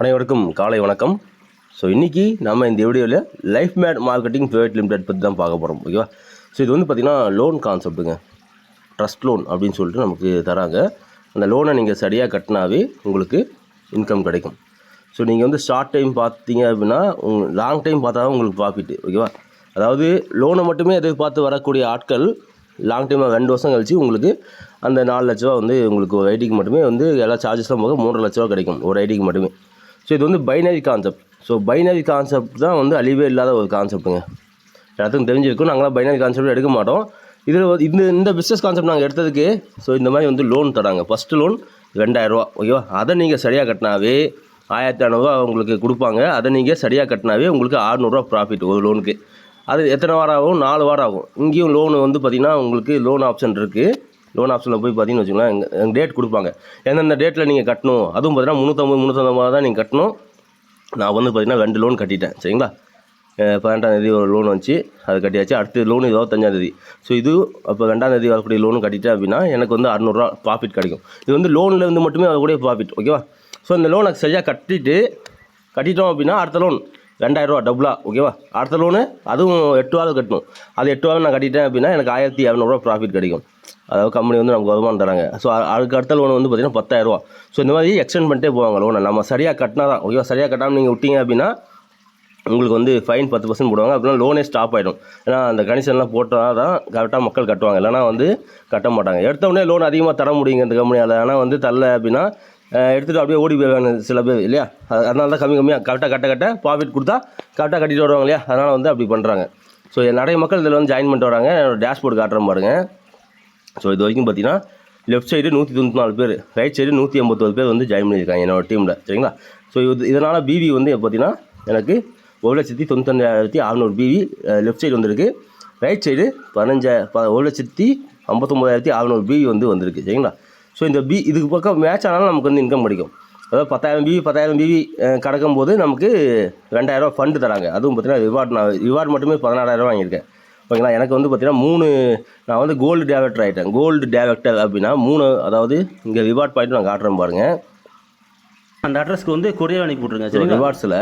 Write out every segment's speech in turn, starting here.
அனைவருக்கும் காலை வணக்கம். ஸோ இன்றைக்கி நம்ம இந்த வீடியோவில் life made marketing private limited பற்றி தான் பார்க்க போகிறோம் ஓகேவா ஸோ இது வந்து பார்த்திங்கன்னா லோன் கான்செப்ட்டுங்க ட்ரஸ்ட் லோன் அப்படின்னு சொல்லிட்டு நமக்கு தராங்க. அந்த லோனை நீங்கள் சரியாக கட்டினாவே உங்களுக்கு இன்கம் கிடைக்கும். ஸோ நீங்கள் வந்து ஷார்ட் டைம் பார்த்தீங்க அப்படின்னா உங் லாங் டைம் பார்த்தா தான் உங்களுக்கு ப்ராஃபிட்டு ஓகேவா அதாவது லோனை மட்டுமே எதிர்பார்த்து வரக்கூடிய ஆட்கள் லாங் டைமாக ரெண்டு வருஷம் கழிச்சு உங்களுக்கு அந்த நாலு லட்ச ரூபா வந்து உங்களுக்கு ஒரு ஐடிக்கு மட்டுமே வந்து எல்லா சார்ஜஸ்லாம் போக மூன்றரை லட்ச ரூபா கிடைக்கும் ஒரு ஐடிக்கு மட்டுமே. ஸோ இது வந்து binary concept so binary concept தான் வந்து அழிவே இல்லாத ஒரு கான்செப்ட்டுங்க எல்லாத்துக்கும் தெரிஞ்சிருக்கும். நாங்களாம் பைனரி கான்செப்ட் எடுக்க மாட்டோம். இதில் வந்து இந்த இந்த பிஸ்னஸ் கான்செப்ட் நாங்கள் எடுத்ததுக்கு ஸோ இந்த மாதிரி வந்து லோன் தராங்க. ஃபஸ்ட்டு லோன் ரெண்டாயிரரூவா ஓகேவா? அதை நீங்கள் சரியாக கட்டினாவே ஆயிரத்தி ஐநூறுரூவா உங்களுக்கு கொடுப்பாங்க. அதை நீங்கள் சரியாக கட்டினாவே உங்களுக்கு ஆறுநூறுவா ப்ராஃபிட் ஒரு லோனுக்கு அது எத்தனை வாரம் ஆகும்? நாலு வாரம் ஆகும். இங்கேயும் லோனு வந்து பார்த்திங்கன்னா உங்களுக்கு லோன் ஆப்ஷன் இருக்குது லோன் ஆப்ஷனில் போய் பார்த்தீங்கன்னு வச்சுக்கோங்களேன் எங்கள் டேட் கொடுப்பாங்க. எந்தெந்த டேட்டில் நீங்கள் கட்டணும் அதுவும் பார்த்தீங்கன்னா முந்நூற்றம்பது முந்நூற்றம்பது தான் நீங்கள் கட்டணும். நான் வந்து பார்த்தீங்கன்னா ரெண்டு லோன் கட்டிட்டேன் சரிங்களா? பன்னெண்டாந்தேதி ஒரு லோன் வந்துச்சு அது கட்டியாச்சு. அடுத்த லோன் இருபத்தஞ்சாந்தேதி ஸோ இது அப்போ ரெண்டாந்தேதி வரக்கூடிய லோன் கட்டிட்டேன் அப்படின்னா எனக்கு வந்து அறநூறுவா ப்ராஃபிட் கிடைக்கும். இது வந்து லோனில் வந்து மட்டுமே வரக்கூடிய ப்ராஃபிட் ஓகேவா ஸோ இந்த லோனை சரியாக கட்டிட்டு கட்டிட்டோம் அப்படின்னா அடுத்த லோன் ரெண்டாயிரரூவா டபுளாக ஓகேவா அடுத்த லோனு அதுவும் எட்டு வாரம் கட்டணும். அது எட்டு வாரம் நான் கட்டிட்டேன் அப்படின்னா எனக்கு ஆயிரத்தி இரநூறுவா ப்ராஃபிட் கிடைக்கும். அதாவது கம்பெனி வந்து நமக்கு வருமானம் தராங்க. ஸோ அதுக்கு அடுத்த லோன் வந்து பார்த்திங்கன்னா பத்தாயிரரூவா ஸோ இந்த மாதிரி எக்ஸ்டெண்ட் பண்ணிட்டே போவாங்க லோனை நம்ம சரியாக கட்டினா தான் ஓகேவா சரியாக கட்டாமல் நீங்கள் விட்டீங்க அப்படின்னா உங்களுக்கு வந்து ஃபைன் பத்து பர்சன்ட் போடுவாங்க. அப்படின்னா லோனே ஸ்டாப் ஆகிடும் ஏன்னா அந்த கண்டிஷன்லாம் போட்டால் தான் கரெக்டாக மக்கள் கட்டுவாங்க. இல்லைனா வந்து கட்ட மாட்டாங்க. எடுத்த உடனே லோன் அதிகமாக தர முடியுங்க இந்த கம்பெனியால் ஆனால் வந்து தரல அப்படின்னா எடுத்துகிட்டு அப்படியே ஓடி போயிடுவாங்க சில பேர் இல்லையா? அதனால தான் கம்மி கம்மியாக கரெக்டாக கட்ட கட்ட ப்ராஃபிட் கொடுத்தா கரெக்டாக கட்டிட்டு வருவாங்க இல்லையா? அதனால் வந்து அப்படி பண்ணுறாங்க ஸோ நிறைய மக்கள் இதில் வந்து ஜாயின் பண்ணிட்டு வராங்க. என்னோடய டேஷ்போர்டு காட்டுறேன் பாருங்கள் ஸோ இது வரைக்கும் பார்த்தீங்கன்னா லெஃப்ட் சைடு நூற்றி தொண்ணூற்றி நாலு பேர் ரைட் சைடு நூற்றி ஐம்பத்தோரு பேர் வந்து ஜாயின் பண்ணியிருக்காங்க என்னோட டீமில் சரிங்களா? ஸோ இது இதனால் பிவி வந்து பார்த்தீங்கன்னா எனக்கு ஒரு லட்சத்தி தொண்ணூத்தஞ்சாயிரத்தி அறநூறு பிவி லெஃப்ட் சைடு வந்திருக்கு. ரைட் சைடு பதினஞ்சா ப ஒரு லட்சத்தி ஐம்பத்தொம்போதாயிரத்தி அறநூறு பிவி வந்து வந்திருக்கு. சரிங்களா? ஸோ இந்த பி இதுக்கு பக்கம் மேட்ச் ஆனாலும் நமக்கு வந்து இன்கம் கிடைக்கும். அதாவது பத்தாயிரம் பிவி பத்தாயிரம் பிவி கடக்கும் போது நமக்கு ரெண்டாயிரரூவா ஃபண்டு தராங்க. அதுவும் பார்த்தீங்கன்னா ரிவார்ட் நான் ரிவார்ட் மட்டுமே பதினாறாயிரம் வாங்கியிருக்கேன். ஓகேங்களா? எனக்கு வந்து பார்த்தீங்கன்னா மூணு நான் வந்து கோல்டு டேரக்டர் ஆகிட்டேன் கோல்டு டேரக்டர் அப்படின்னா மூணு அதாவது இங்கே ரிவார்ட் பாயிண்ட் நான் காட்டுறேன் பாருங்கள் அந்த அட்ரஸ்க்கு வந்து கொரியர் அனுப்பி விட்ருங்க சரிங்களா ரிவார்ட்ஸில்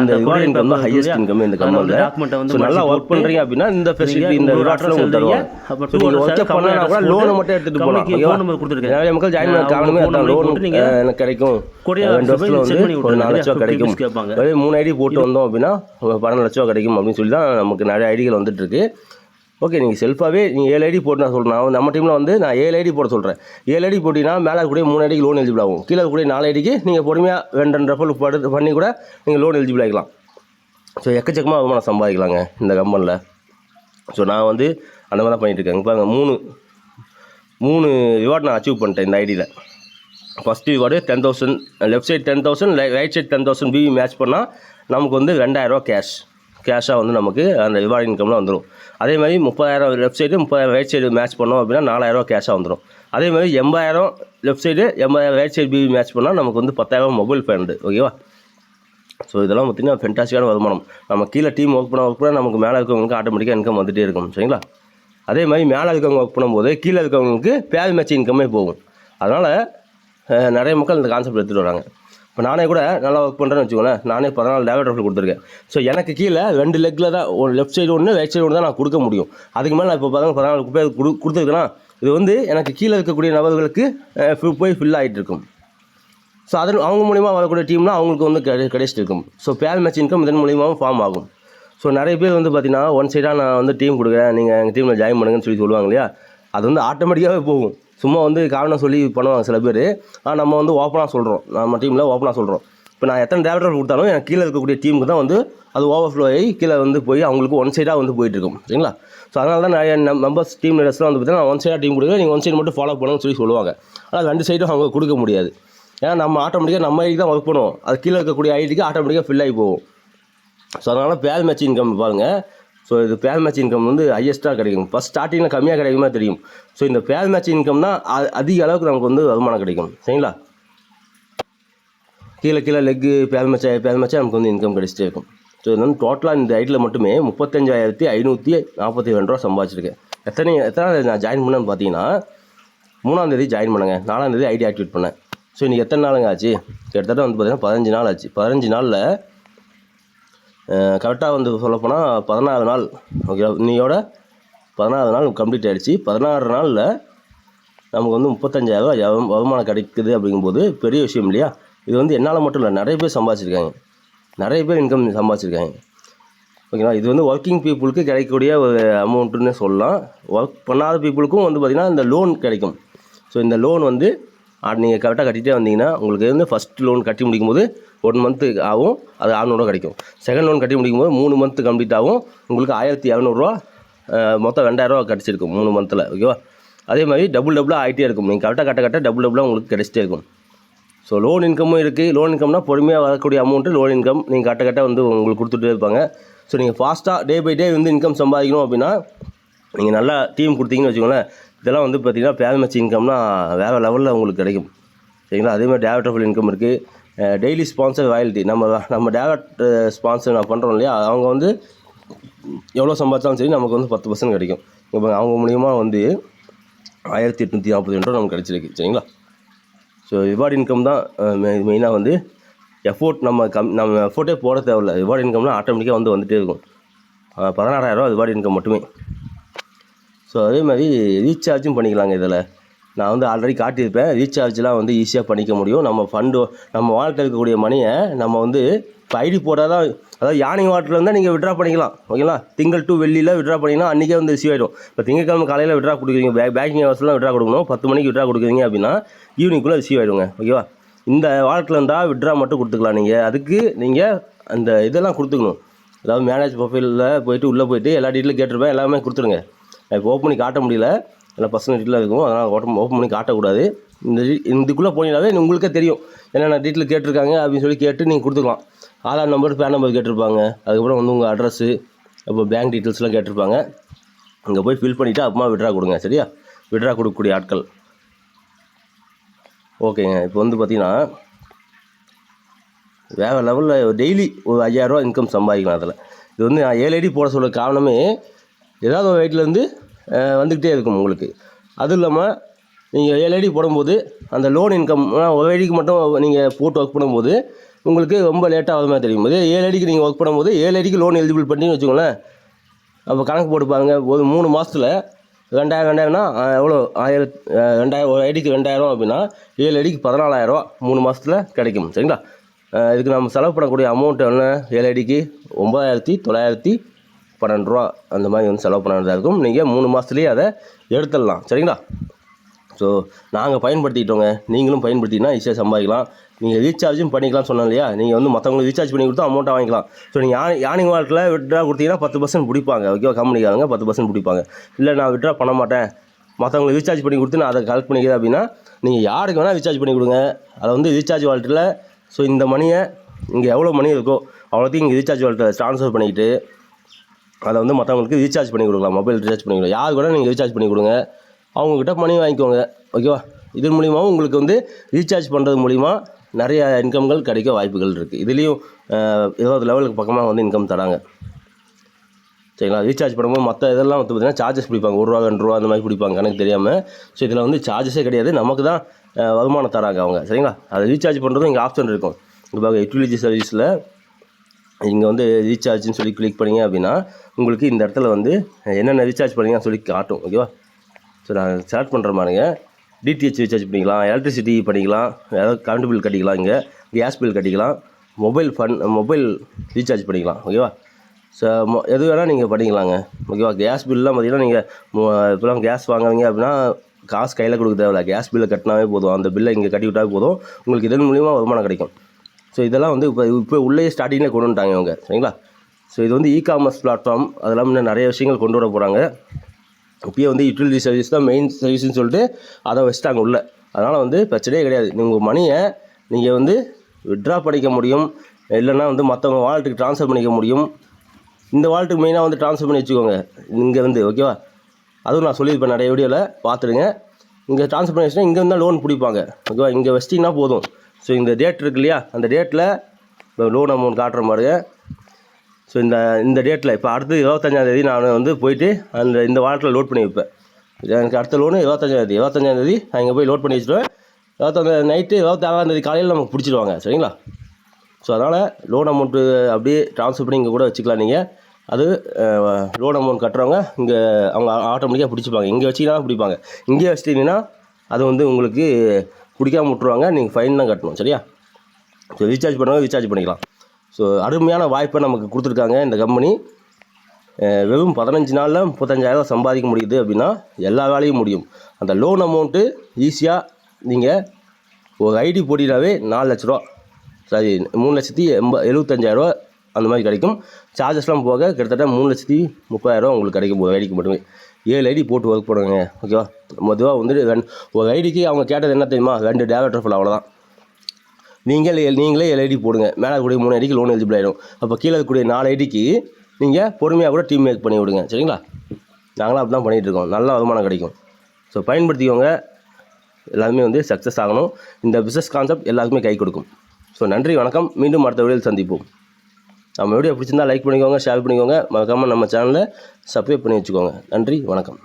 இந்த reward income paper highest? Income இந்த வந்து கம்பெனியில் document வந்து நல்லா ஒர்க் பண்ணுறீங்க அப்படின்னா இந்த ஃபெசிலிட்டி இந்த ரிவார்ட்ஸில் உங்களுக்கு. தருவாங்க நீங்கள் ஒர்க் பண்ணா கூட லோனை மட்டும் எடுத்துகிட்டு போகலாம் phone number கொடுத்துருக்கேன். நிறைய மக்கள் ஜாயின் பண்ண காரணமே அதான் லோன் எனக்கு கிடைக்கும் ரெண்டு வருஷத்தில் வந்து ஒரு. நாலு லட்சம் கிடைக்கும். அதே மூணு ஐடி போட்டு வந்தோம் அப்படின்னா பன்னெண்டு லட்ச ரூபா கிடைக்கும் அப்படின்னு சொல்லி தான் நமக்கு நிறைய ஐடிகள் வந்துட்டு இருக்கு ஓகே நீங்கள் செல்ஃபாகவே நீங்கள் ஏழு ஐடி போட்டு நான் சொல்கிறேன் நான் நம்ம டீமில் வந்து நான் ஏழு ஐடி போட சொல்கிறேன் ஏழு ஐடி போட்டிங்கன்னா மேலே இருக்கக்கூடிய மூணு ஐடிக்கு லோன் எலிஜிபிள் ஆகும். கீழே கூட நாலு ஐடிக்கு நீங்கள் பொறுமையாக ரெண்டு ரெண்டு ரெஃபல் பண்ணி கூட நீங்கள் லோன் எலிஜிபிள் ஆகிக்கலாம் ஸோ எக்கச்சக்கமாக வருமானம் சம்பாதிக்கலாங்க இந்த கம்பெனியில் ஸோ நான் வந்து அந்த மாதிரி தான் பண்ணிகிட்ருக்கேன் பாருங்க மூணு மூணு ரிவார்ட் நான் அச்சீவ் பண்ணிட்டேன் இந்த ஐடியில். First reward ten thousand left side ten thousand right side ten thousand PV match பண்ணால் நமக்கு வந்து ரெண்டாயிரரூவா கேஷ் கேஷாக வந்து நமக்கு அந்த ரிவார்டு இன்கம்லாம் வந்துடும் அதே மாதிரி முப்பதாயிரம் லெஃப்ட் சைடு முப்பதாயிரம் ரைட் சைடு மேட்ச் பண்ணோம் அப்படின்னா நாலாயிரரூவா கேஷாக வந்துடும் அதே மாதிரி எண்பதாயிரம் லெஃப்ட் சைடு எண்பதாயிரம் ரைட் சைடு பிவி மேட்ச் பண்ணால் நமக்கு வந்து பத்தாயிரம் மொபைல் ஃபேண்டு ஓகேவா ஸோ இதெல்லாம் பார்த்திங்கன்னா ஃபென்டாஸ்டிக்கான வருமானம். நம்ம கீழே டீம் ஒர்க் பண்ண ஒர்க் பண்ண நமக்கு மேலே இருக்கவங்களுக்கு ஆட்டோமேட்டிக்காக இன்கம் வந்துகிட்டே இருக்கும் சரிங்களா? அதே மாதிரி மேலே இருக்கவங்க ஒர்க் பண்ணும்போது கீழே இருக்கவங்களுக்கு பேர் மேட்ச் இன்கமே போகும். அதனால் நிறைய மக்கள் இந்த கான்செப்ட் எடுத்துகிட்டு வராங்க. இப்போ நானே கூட நல்லா ஒர்க் பண்ணுறேன்னு வச்சுக்கோங்களேன். நானே பதினாலு டேவட் ரஃபில் கொடுத்துருக்கேன். ஸோ எனக்கு கீழே ரெண்டு லெக்கில் தான் ஒரு லெஃப்ட் சைடு ஒன்று ரைட் சைடு ஒன்று தான் நான் கொடுக்க முடியும். அதுக்கு மேலே நான் இப்போ பார்த்தா பதினாலு பேர் கொடு கொடுத்துருக்கேன்னா இது வந்து எனக்கு கீழே இருக்கக்கூடிய நபர்களுக்கு போய் ஃபில் ஆகிட்டு இருக்கும். ஸோ அதன் அவங்க மூலிமா வரக்கூடிய டீம்னால் அவங்களுக்கு வந்து கிடை கிடைச்சிட்டு இருக்கும். ஸோ பேல் மேட்ச் இன்கம் இதன் மூலியமாகவும் ஃபார்ம் ஆகும். ஸோ நிறைய பேர் வந்து பார்த்தீங்கன்னா ஒன் சைடாக நான் வந்து டீம் கொடுக்குறேன். நீங்கள் எங்கள் டீமில் ஜாயின் பண்ணுங்கன்னு சொல்லி சொல்லுவாங்க இல்லையா? அது வந்து ஆட்டோமேட்டிக்காகவே போகும். சும்மா வந்து காரணம் சொல்லி பண்ணுவாங்க சில பேர். ஆனால் நம்ம வந்து ஓப்பனாக சொல்கிறோம் நம்ம டீமில் ஓப்பனாக சொல்கிறோம் இப்போ நான் எத்தனை டேரக்டர் கொடுத்தாலும் எனக்கு கீழே இருக்கக்கூடிய டீமுக்கு தான் வந்து அது ஓவர்ஃப்ளோ ஆகி கீழே வந்து போய் அவங்களுக்கு ஒன் சைடாக வந்து போயிட்டுருக்கும் சரிங்களா? ஸோ அதனால தான் நிறைய மெம்பர்ஸ் டீம் லீடர்ஸ்லாம் வந்து பார்த்தீங்கன்னா ஒன் சைடாக டீம் கொடுக்குறேன் நீங்கள் ஒன் சைடு மட்டும் ஃபாலோ பண்ணணும்னு சொல்லி சொல்லுவாங்க. ஆனால் ரெண்டு சைடும் அவங்க கொடுக்க முடியாது. ஏன்னா நம்ம ஆட்டோமேட்டிக்காக நம்ம ஐடி தான் ஒர்க் பண்ணுவோம். அது கீழே இருக்கக்கூடிய ஐடிக்கு ஆட்டோமேட்டிக்காக ஃபில் ஆகி போகும். ஸோ அதனால் பேல் மேட்ச் இன்கம் பாருங்கள் ஸோ இது பேல் மேட்ச் இன்கம் வந்து ஹையஸ்ட்டாக கிடைக்கும். ஃபஸ்ட் ஸ்டார்டிங்கில் கம்மியாக கிடைக்குமா தெரியும். ஸோ இந்த ஃபேல் மேட்ச் இன்கம் தான் அதிக அளவுக்கு நமக்கு வந்து வருமானம் கிடைக்கும். சரிங்களா? கீழே கீழே லெக்கு பேல் மேட்ச் பேல் மேட்சாக நமக்கு வந்து இன்கம் கிடைச்சிட்டே இருக்கும். ஸோ இது வந்து டோட்டலாக இந்த ஐடியில் மட்டுமே முப்பத்தஞ்சாயிரத்தி ஐநூற்றி நாற்பத்தி ரெண்டு ரூபா சம்பாதிச்சிருக்கேன். எத்தனை எத்தனை நான் ஜாயின் பண்ணேன்னு பார்த்தீங்கன்னா மூணாந்தேதி ஜாயின் பண்ணுங்க. நாலாந்தேதி ஐடி ஆக்டிவேட் பண்ணேன். ஸோ இன்றைக்கி எத்தனை நாளுங்க ஆச்சு? கிட்டத்தட்ட வந்து பார்த்திங்கன்னா பதினஞ்சு நாள் ஆச்சு. பதினஞ்சு நாளில் கரெக்டாக வந்து சொல்லப்போனால் பதினாறு நாள் ஓகே இன்னையோட பதினாறு நாள் கம்ப்ளீட் ஆகிடுச்சு பதினாறு நாளில் நமக்கு வந்து முப்பத்தஞ்சாயிரரூவா வருமானம் கிடைக்குது அப்படிங்கும்போது பெரிய விஷயம் இல்லையா? இது வந்து என்னால் மட்டும் இல்லை நிறைய பேர் சம்பாதிச்சிருக்காங்க. நிறைய பேர் இன்கம் சம்பாதிச்சிருக்காங்க. ஓகேங்களா இது வந்து ஒர்க்கிங் பீப்புளுக்கு கிடைக்கக்கூடிய ஒரு அமௌண்ட்டுன்னு சொல்லலாம். ஒர்க் பண்ணாத பீப்புளுக்கும் வந்து பார்த்திங்கன்னா இந்த லோன் கிடைக்கும். ஸோ இந்த லோன் வந்து நீங்கள் கரெக்டாக கட்டிகிட்டே வந்தீங்கன்னா உங்களுக்கு வந்து ஃபஸ்ட் லோன் கட்டி முடிக்கும் போது ஒன் மந்த்து ஆகும். அது அறநூறுவா கிடைக்கும். செகண்ட் லோன் கட்டி முடிக்கும் போது மூணு மந்த்து கம்ப்ளீட் ஆகும். உங்களுக்கு ஆயிரத்தி இரநூறுவா மொத்தம் ரெண்டாயிரரூவா கிடச்சிருக்கும் மூணு மந்தில் ஓகேவா அதே மாதிரி டபுள் டபுளாக ஆகிட்டே இருக்கும். நீங்கள் கரெக்டாக கட்ட கட்ட டபுள் டபுளாக உங்களுக்கு கிடச்சிட்டே இருக்கும். ஸோ லோன் இன்கமும் இருக்குது லோன் இன்கம்னால் பொறுமையாக வரக்கூடிய அமௌண்ட்டு லோன் இன்கம் நீங்கள் கட்ட கட்ட வந்து உங்களுக்கு கொடுத்துட்டே இருப்பாங்க. ஸோ நீங்கள் ஃபாஸ்ட்டாக டே பை டே வந்து இன்கம் சம்பாதிக்கணும் அப்படின்னா நீங்கள் நல்லா டீம் கொடுத்தீங்கன்னு வச்சுக்கோங்களேன். இதெல்லாம் வந்து பார்த்தீங்கன்னா பேரமேட்ச் இன்கம்னா வேறு லெவலில் உங்களுக்கு கிடைக்கும். சரிங்களா? அதே மாதிரி டேரக்டபிள் இன்கம் இருக்குது டெய்லி ஸ்பான்சர் ராயல்ட்டி நம்ம நம்ம டேரக்ட் ஸ்பான்சர் நான் பண்ணுறோம் இல்லையா? அவங்க வந்து எவ்வளோ சம்பாதிச்சாலும் சரி நமக்கு வந்து பத்து பர்சன்ட் கிடைக்கும். இப்போ அவங்க மூலியமாக வந்து ஆயிரத்தி எட்நூற்றி நாற்பது ரெண்டு ரூபா நமக்கு கிடச்சிருக்கு. சரிங்களா? ஸோ ரிவார்டு இன்கம் தான் மெயினாக வந்து எஃபோர்ட் நம்ம கம் நம்ம எஃபோர்ட்டே போட தேவையில்ல. ரிவார்டு இன்கம்லாம் ஆட்டோமேட்டிக்காக வந்து வந்துகிட்டே இருக்கும். அஹ் பதினாறாயிரரூவா ரிவார்டு இன்கம் மட்டுமே. ஸோ அதே மாதிரி ரீசார்ஜும் பண்ணிக்கலாங்க இதில். நான் வந்து ஆல்ரெடி காட்டியிருப்பேன். ரீசார்ஜ்லாம் வந்து ஈஸியாக பண்ணிக்க முடியும். நம்ம ஃபண்டு நம்ம வாழ்க்கை இருக்கக்கூடிய மணியை நம்ம வந்து இப்போ ஐடி போட்டால் தான் அதாவது யானை வாட்டில் இருந்தால் நீங்கள் விட்ரா பண்ணிக்கலாம். ஓகேங்களா திங்கள் டு வெள்ளியில் விட்ரா பண்ணிங்கன்னா அன்றைக்கே வந்து ரிசீவ் ஆகிடும் இப்போ திங்கக்கிழமை காலையில் விட்ரா கொடுக்குறீங்க. பே பேங்கிங் ஹவர்ஸ்லாம் விட்ரா கொடுக்கணும். பத்து மணிக்கு விட்ரா கொடுக்குறீங்க அப்படின்னா ஈவினிங்குள்ளே ரிசீவ் ஆகிடுங்க ஓகேவா இந்த வாலெட்டில் இருந்தால் விட்ரா மட்டும் கொடுத்துக்கலாம் நீங்கள் அதுக்கு நீங்கள் அந்த இதெல்லாம் கொடுத்துக்கணும். அதாவது மேனேஜ் ப்ரொஃபைலில் போயிட்டு உள்ளே போயிட்டு எல்லா டீட்டெயிலும் கேட்டிருப்பேன். எல்லாமே கொடுத்துருங்க நான் இப்போ ஓப்பன் பண்ணி காட்ட முடியல. எல்லாம் பர்சனல் டீட்டெயிலாக இருக்கும். அதனால் ஓப்பன் ஓப்பன் பண்ணி காட்டக்கூடாது. இந்த இதுக்குள்ளே போனீங்கன்னாவே உங்களுக்கே தெரியும். என்னென்ன டீட்டெயில் கேட்டிருக்காங்க அப்படின்னு சொல்லி கேட்டு நீங்கள் கொடுத்துக்கலாம். ஆதார் நம்பர் பேன் நம்பர் கேட்டிருப்பாங்க. அதுக்கப்புறம் வந்து உங்கள் அட்ரஸ்ஸு அப்போ பேங்க் டீட்டெயில்ஸ்லாம் கேட்டிருப்பாங்க. அங்கே போய் ஃபில் பண்ணிவிட்டு அப்புறமா விட்ரா கொடுங்க சரியா? விட்ரா கொடுக்கக்கூடிய ஆட்கள். ஓகேங்க இப்போ வந்து பார்த்தீங்கன்னா வேறு லெவலில் டெய்லி ஒரு ஐயாயிரரூவா இன்கம் சம்பாதிக்கலாம் அதில். இது வந்து நான் ஏழு போட சொல்ல காரணமே ஏதாவது ஒரு வெயிட்லேருந்து வந்துக்கிட்டே இருக்கும் உங்களுக்கு. அதுவும் இல்லாமல் நீங்கள் ஏழு அடி போடும்போது அந்த லோன் இன்கம் ஒரு அடிக்கு மட்டும் நீங்கள் போட்டு ஒர்க் பண்ணும்போது உங்களுக்கு ரொம்ப லேட்டாக ஆகுது மாதிரி தெரியும். போது ஏழு அடிக்கு நீங்கள் ஒர்க் பண்ணும்போது ஏழு அடிக்கு லோன் எலிஜிபிள் பண்ணி வச்சுக்கோங்களேன். அப்போ கணக்கு போட்டு பாருங்கள் ஒரு மூணு மாதத்தில் ரெண்டாயிரம் ரெண்டாயிரம்னா எவ்வளோ? ஆயிரத்து ரெண்டாயிரம் ஒரு அடிக்கு ரெண்டாயிரம் அப்படின்னா ஏழு அடிக்கு பதினாலாயிரரூவா மூணு மாதத்தில் கிடைக்கும். சரிங்களா? இதுக்கு நம்ம செலவு பண்ணக்கூடிய அமௌண்ட் என்ன? ஏழு அடிக்கு ஒம்பதாயிரத்தி தொள்ளாயிரத்தி பன்னெண்டு ரூபா அந்த மாதிரி வந்து செலவு பண்ண இருக்கும். நீங்கள் மூணு மாதத்துலேயே அதை எடுத்துடலாம். சரிங்களா? ஸோ நாங்கள் பயன்படுத்திக்கிட்டோங்க நீங்களும் பயன்படுத்தினா ஈஸியாக சம்பாதிக்கலாம். நீங்கள் ரீசார்ஜும் பண்ணிக்கலாம் சொன்னோம் இல்லையா? நீங்கள் வந்து மற்றவங்களுக்கு ரீசார்ஜ் பண்ணி கொடுத்தா அமௌண்ட்டாக வாங்கிக்கலாம். ஸோ நீங்கள் யானை யானை வாழ்க்கையில் விட்ரா கொடுத்தீங்கன்னா பத்து பர்சன்ட் பிடிப்பாங்க. ஓகேவா கம்பெனிக்காரங்க பத்து பர்சன்ட் பிடிப்பாங்க. இல்லை நான் விட்ரா பண்ண மாட்டேன். மற்றவங்களுக்கு ரீசார்ஜ் பண்ணி கொடுத்து நான் அதை கலெக்ட் பண்ணிக்கிறேன் அப்படின்னா நீங்கள் யாருக்கு வேணால் ரீசார்ஜ் பண்ணி கொடுங்க. அதை வந்து ரீசார்ஜ் வாலெட்டில் ஸோ இந்த மணியை இங்கே எவ்வளோ மணி இருக்கோ அவ்வளோத்தையும் இங்கே ரீசார்ஜ் வாலெட்டில் ட்ரான்ஸ்ஃபர் பண்ணிக்கிட்டு அதை வந்து மற்றவங்களுக்கு ரீசார்ஜ் பண்ணி கொடுக்கலாம் மொபைல் ரீசார்ஜ் பண்ணி கொடுக்கலாம். யார் கூட நீங்கள் ரீசார்ஜ் பண்ணி கொடுங்க. அவங்கக்கிட்ட மணி வாங்கிக்கோங்க. ஓகேவா இதன் மூலியமாகவும் உங்களுக்கு வந்து ரீசார்ஜ் பண்ணுறது மூலிமா நிறைய இன்கம்கள் கிடைக்க வாய்ப்புகள் இருக்குது இதுலேயும் இருபது லெவலுக்கு பக்கமாக வந்து இன்கம் தராங்க. சரிங்களா? ரீசார்ஜ் பண்ணும்போது மற்ற இதெல்லாம் வந்து பார்த்தீங்கன்னா சார்ஜஸ் பிடிப்பாங்க. ஒரு ரூபா ரெண்டு ரூபா அந்த மாதிரி பிடிப்பாங்க எனக்கு தெரியாமல் ஸோ இதில் வந்து சார்ஜஸே கிடையாது. நமக்கு தான் வருமானம் தராங்க அவங்க. சரிங்களா? அதை ரீசார்ஜ் பண்ணுறதும் இங்கே ஆப்ஷன் இருக்கும். இப்போ யூட்டிலிட்டி சர்வீஸில் இங்கே வந்து ரீசார்ஜ்னு சொல்லி கிளிக் பண்ணீங்க அப்படின்னா உங்களுக்கு இந்த இடத்துல வந்து என்னென்ன ரீசார்ஜ் பண்ணீங்கன்னு சொல்லி காட்டும் ஓகேவா ஸோ நான் செலக்ட் பண்ணுற மாதிரிங்க டிடிஹெச் ரீசார்ஜ் பண்ணிக்கலாம் எலக்ட்ரிசிட்டி பண்ணிக்கலாம் ஏதாவது கரண்ட் பில் கட்டிக்கலாம் இங்கே கேஸ் பில் கட்டிக்கலாம் மொபைல் ஃபன் மொபைல் ரீசார்ஜ் பண்ணிக்கலாம் ஓகேவா ஸோ மொ எது வேணால் நீங்கள் பண்ணிக்கலாங்க ஓகேவா கேஸ் பில்லாம் பார்த்தீங்கன்னா நீங்கள் இப்போலாம் கேஸ் வாங்குறீங்க அப்படின்னா காசு கையில் கொடுக்க தேவையில்ல. கேஸ் பில்லை கட்டினாவே போதும். அந்த பில்லை இங்கே கட்டி விட்டாவே போதும். உங்களுக்கு இதன் மூலிமா வருமானம் கிடைக்கும். ஸோ இதெல்லாம் வந்து இப்போ இப்போ உள்ளே ஸ்டார்டிங்கில் கொண்டு வந்துட்டாங்க இவங்க. சரிங்களா? ஸோ இது வந்து இ காமர்ஸ் பிளாட்ஃபார்ம் அதெல்லாம் இன்னும் நிறைய விஷயங்கள் கொண்டு வர போகிறாங்க இப்போயே வந்து யூட்டிலிட்டி சர்வீஸ் தான் மெயின் சர்வீஸ்னு சொல்லிட்டு அதை வச்சுட்டாங்க உள்ளே. அதனால் வந்து பிரச்சனையே கிடையாது. உங்கள் மணியை நீங்கள் வந்து விட்ரா பண்ணிக்க முடியும். இல்லைன்னா வந்து மற்றவங்க வாலெட்டுக்கு ட்ரான்ஸ்ஃபர் பண்ணிக்க முடியும். இந்த வாலெட்டுக்கு மெயினாக வந்து ட்ரான்ஸ்ஃபர் பண்ணி வச்சுக்கோங்க. இங்கேருந்து ஓகேவா அதுவும் நான் சொல்லியிருப்பேன் நிறைய வீடியோவில் பார்த்துடுங்க. இங்கே ட்ரான்ஸ்ஃபர் பண்ணி வச்சுன்னா இங்கே இருந்தால் லோன் பிடிப்பாங்க. ஓகேவா? இங்கே வச்சிட்டிங்கன்னா போதும். ஸோ இந்த டேட் இருக்கு இல்லையா? அந்த டேட்டில் லோன் அமௌண்ட் காட்டுற மாதிரி ஸோ இந்த இந்த டேட்டில் இப்போ அடுத்து இருபத்தஞ்சாந்தேதி நான் வந்து போயிட்டு அந்த இந்த வாரத்தில் லோட் பண்ணி வைப்பேன். எனக்கு அடுத்த லோனு இருபத்தஞ்சாந்தேதி இருபத்தஞ்சாந்தேதி நான் இங்கே போய் லோட் பண்ணி வச்சுருவேன் இருபத்தஞ்சாந்தேதி நைட்டு இருபத்தாறாந்தேதி காலையில் நமக்கு பிடிச்சிடுவாங்க சரிங்களா? ஸோ அதனால் லோன் அமௌண்ட்டு அப்படியே ட்ரான்ஸ்ஃபர் பண்ணி இங்கே கூட வச்சுக்கலாம் நீங்கள் அது லோன் அமௌண்ட் கட்டுறவங்க இங்கே அவங்க ஆட்டோமேட்டிக்காக பிடிச்சிப்பாங்க. இங்கே வச்சிங்கன்னா பிடிப்பாங்க. இங்கே வச்சிட்டிங்கன்னா அது வந்து உங்களுக்கு பிடிக்காம விட்ருவாங்க நீங்கள் ஃபைன் தான் கட்டணும் சரியா? ஸோ ரீசார்ஜ் பண்ணுவாங்க ரீசார்ஜ் பண்ணிக்கலாம். ஸோ அருமையான வாய்ப்பை நமக்கு கொடுத்துருக்காங்க இந்த கம்பெனி வெறும் பதினஞ்சு நாளில் முப்பத்தஞ்சாயிரம் சம்பாதிக்க முடியுது அப்படின்னா எல்லா வேலையும் முடியும். அந்த லோன் அமௌண்ட்டு ஈஸியாக நீங்கள் ஒரு ஐடி போட்டினாவே நாலு லட்ச ரூபா சாரி மூணு லட்சத்தி எண்ப எழுபத்தஞ்சாயிரரூவா அந்த மாதிரி கிடைக்கும். சார்ஜஸ்லாம் போக கிட்டத்தட்ட மூணு லட்சத்தி முப்பதாயிரரூவா உங்களுக்கு கிடைக்கும் ஒரு ஐடிக்கு மட்டுமே. ஏழு ஐடி போட்டு ஒர்க் பண்ணுங்க ஓகேவா மொதவாக வந்து ரெண்டு ஒரு ஐடிக்கு அவங்க கேட்டது என்ன தெரியுமா? ரெண்டு டேரக்டர் ஃபுல் அவ்வளோதான் நீங்கள் நீங்களே ஏழு ஐடி போடுங்க. மேலே கூடிய மூணு ஐடிக்கு லோன் எலிஜிபிள் ஆகிடும் அப்போ கீழே இருக்கக்கூடிய நாலு ஐடிக்கு நீங்கள் பொறுமையாக கூட டீம் மேக் பண்ணி விடுங்க. சரிங்களா? நாங்களாம் அப்படி தான் பண்ணிகிட்டு இருக்கோம். நல்ல வருமானம் கிடைக்கும். ஸோ பயன்படுத்திக்கோங்க. எல்லாருமே வந்து சக்ஸஸ் ஆகணும். இந்த பிஸ்னஸ் கான்செப்ட் எல்லாருக்குமே கை கொடுக்கும். ஸோ நன்றி வணக்கம். மீண்டும் அடுத்த வீடியோவில் சந்திப்போம். நம்ம வீடியோ பிடிச்சிருந்தா லைக் பண்ணிக்கோங்க ஷேர் பண்ணிக்கோங்க. மறக்காமல் நம்ம சேனலை சப்ஸ்கிரைப் பண்ணி வச்சுக்கோங்க. நன்றி வணக்கம்.